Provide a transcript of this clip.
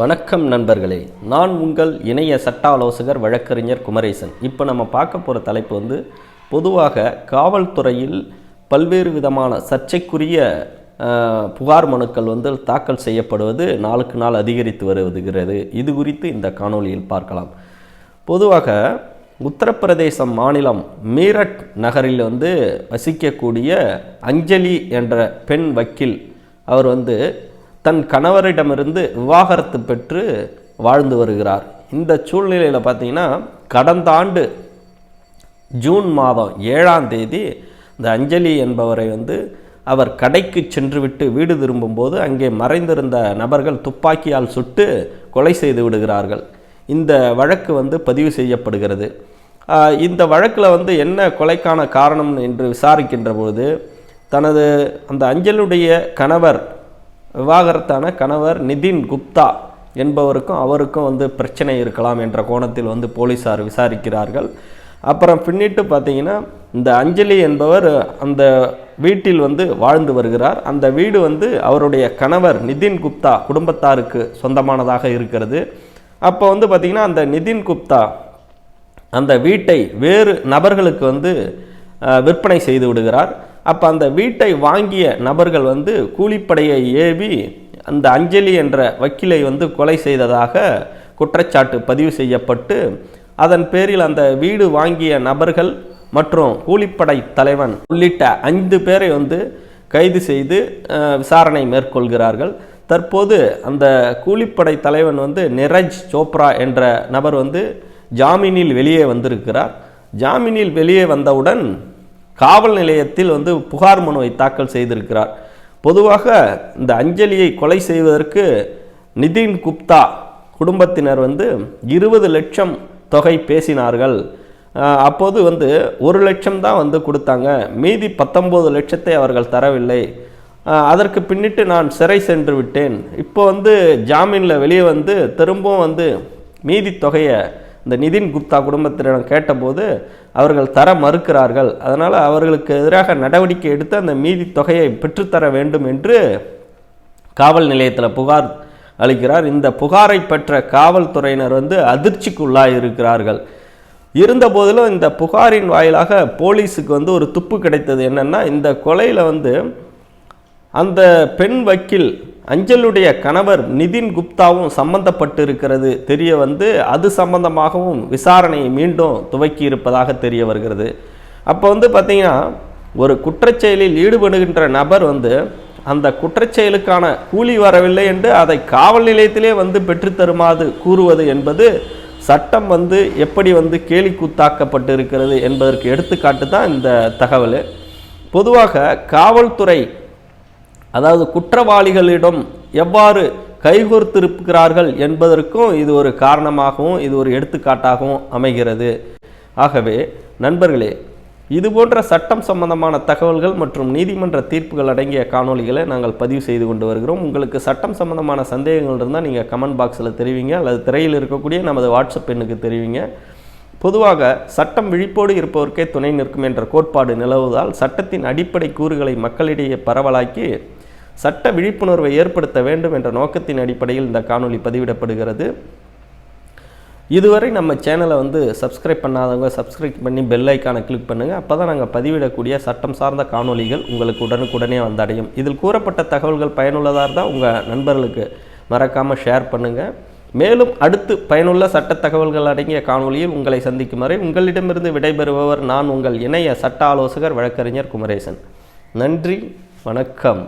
வணக்கம் நண்பர்களே. நான் உங்கள் இணைய சட்ட ஆலோசகர் வழக்கறிஞர் குமரேசன். இப்போ நம்ம பார்க்க போகிற தலைப்பு வந்து பொதுவாக காவல்துறையில் பல்வேறு விதமான சர்ச்சைக்குரிய புகார் மனுக்கள் வந்து தாக்கல் செய்யப்படுவது நாளுக்கு நாள் அதிகரித்து வருகிறது. இது குறித்து இந்த காணொளியில் பார்க்கலாம். பொதுவாக உத்தரப்பிரதேசம் மாநிலம் மீரட் நகரில் வந்து வசிக்கக்கூடிய அஞ்சலி என்ற பெண் வக்கீல் அவர் வந்து தன் கணவரிடமிருந்து விவாகரத்து பெற்று வாழ்ந்து வருகிறார். இந்த சூழ்நிலையில் பார்த்தீங்கன்னா கடந்த ஆண்டு ஜூன் மாதம் ஏழாம் தேதி இந்த அஞ்சலி என்பவரை வந்து அவர் கடைக்கு சென்றுவிட்டு வீடு திரும்பும்போது அங்கே மறைந்திருந்த நபர்கள் துப்பாக்கியால் சுட்டு கொலை செய்து விடுகிறார்கள். இந்த வழக்கு வந்து பதிவு செய்யப்படுகிறது. இந்த வழக்கில் வந்து என்ன கொலைக்கான காரணம் என்று விசாரிக்கின்ற பொழுது தனது அந்த அஞ்சலுடைய கணவர் விவாகரத்தான கணவர் நிதின் குப்தா என்பவருக்கும் அவருக்கும் வந்து பிரச்சனை இருக்கலாம் என்ற கோணத்தில் வந்து போலீசார் விசாரிக்கிறார்கள். அப்புறம் பின்னிட்டு பார்த்தீங்கன்னா இந்த அஞ்சலி என்பவர் அந்த வீட்டில் வந்து வாழ்ந்து வருகிறார். அந்த வீடு வந்து அவருடைய கணவர் நிதின் குப்தா குடும்பத்தாருக்கு சொந்தமானதாக இருக்கிறது. அப்போ வந்து பார்த்திங்கன்னா அந்த நிதின் குப்தா அந்த வீட்டை வேறு நபர்களுக்கு வந்து விற்பனை செய்து விடுகிறார். அப்போ அந்த வீட்டை வாங்கிய நபர்கள் வந்து கூலிப்படையை ஏவி அந்த அஞ்சலி என்ற வக்கீலை வந்து கொலை செய்ததாக குற்றச்சாட்டு பதிவு செய்யப்பட்டு அதன் பேரில் அந்த வீடு வாங்கிய நபர்கள் மற்றும் கூலிப்படை தலைவன் உள்ளிட்ட ஐந்து பேரை வந்து கைது செய்து விசாரணை மேற்கொள்கிறார்கள். தற்போது அந்த கூலிப்படை தலைவன் வந்து நிரஜ் சோப்ரா என்ற நபர் வந்து ஜாமீனில் வெளியே வந்திருக்கிறார். ஜாமீனில் வெளியே வந்தவுடன் காவல் நிலையத்தில் வந்து புகார் மனுவை தாக்கல் செய்திருக்கிறார். பொதுவாக இந்த அஞ்சலியை கொலை செய்வதற்கு நிதின் குப்தா குடும்பத்தினர் வந்து இருபது லட்சம் தொகை பேசினார்கள். அப்போது வந்து ஒரு லட்சம் தான் வந்து கொடுத்தாங்க. மீதி பத்தொம்போது லட்சத்தை அவர்கள் தரவில்லை. அதற்கு பின்னிட்டு நான் சிறை சென்று விட்டேன். இப்போ வந்து ஜாமீனில் வெளியே வந்து திரும்பவும் வந்து மீதி தொகையை இந்த நிதின் குப்தா குடும்பத்தினரிடம் கேட்டபோது அவர்கள் தர மறுக்கிறார்கள். அதனால் அவர்களுக்கு எதிராக நடவடிக்கை எடுத்து அந்த மீதி தொகையை பெற்றுத்தர வேண்டும் என்று காவல் நிலையத்தில் புகார் அளிக்கிறார். இந்த புகாரை பெற்ற காவல்துறையினர் வந்து அதிர்ச்சிக்குள்ளாய் இருக்கிறார்கள் இருந்த போதிலும் இந்த புகாரின் வாயிலாக போலீஸுக்கு வந்து ஒரு துப்பு கிடைத்தது என்னென்னா இந்த கொலையில் வந்து அந்த பெண் வக்கீல் அஞ்சலுடைய கணவர் நிதின் குப்தாவும் சம்பந்தப்பட்டு இருக்கிறது தெரிய வந்து அது சம்பந்தமாகவும் விசாரணையை மீண்டும் துவக்கி இருப்பதாக தெரிய வருகிறது. அப்போ வந்து பார்த்திங்கன்னா ஒரு குற்றச்செயலில் ஈடுபடுகின்ற நபர் வந்து அந்த குற்றச்செயலுக்கான கூலி வரவில்லை என்று அதை காவல் நிலையத்திலே வந்து பெற்றுத்தருமாறு கூறுவது என்பது சட்டம் வந்து எப்படி வந்து கேலி கூத்தாக்கப்பட்டு இருக்கிறது என்பதற்கு எடுத்துக்காட்டு தான் இந்த தகவல். பொதுவாக காவல்துறை அதாவது குற்றவாளிகளிடம் எவ்வாறு கைகோர்த்திருக்கிறார்கள் என்பதற்கும் இது ஒரு காரணமாகவும் இது ஒரு எடுத்துக்காட்டாகவும் அமைகிறது. ஆகவே நண்பர்களே இது போன்ற சட்டம் சம்பந்தமான தகவல்கள் மற்றும் நீதிமன்ற தீர்ப்புகள் அடங்கிய காணொளிகளை நாங்கள் பதிவு செய்து கொண்டு வருகிறோம். உங்களுக்கு சட்டம் சம்பந்தமான சந்தேகங்கள் இருந்தால் நீங்கள் கமெண்ட் பாக்ஸில் தெரிவிங்க. அல்லது திரையில் இருக்கக்கூடிய நமது வாட்ஸ்அப் எண்ணுக்கு தெரிவிங்க. பொதுவாக சட்டம் விழிப்போடு இருப்பவருக்கே துணை நிற்கும் என்ற கோட்பாடு நிலவுவதால் சட்டத்தின் அடிப்படை கூறுகளை மக்களிடையே பரவலாக்கி சட்ட விழிப்புணர்வை ஏற்படுத்த வேண்டும் என்ற நோக்கத்தின் அடிப்படையில் இந்த காணொளி பதிவிடப்படுகிறது. இதுவரை நம்ம சேனலை வந்து சப்ஸ்கிரைப் பண்ணாதவங்க சப்ஸ்கிரைப் பண்ணி பெல் ஐக்கானை கிளிக் பண்ணுங்கள் அப்போ தான் நாங்கள் பதிவிடக்கூடிய சட்டம் சார்ந்த காணொளிகள் உங்களுக்கு உடனுக்குடனே வந்தடையும் இதில் கூறப்பட்ட தகவல்கள் பயனுள்ளதாக இருந்தால் உங்கள் நண்பர்களுக்கு மறக்காமல் ஷேர் பண்ணுங்கள் மேலும் அடுத்து பயனுள்ள சட்ட தகவல்கள் அடங்கிய காணொலியில் உங்களை சந்திக்கும் வரை உங்களிடமிருந்து விடைபெறுபவர் நான் உங்கள் இணைய சட்ட ஆலோசகர் வழக்கறிஞர் குமரேசன். நன்றி வணக்கம்.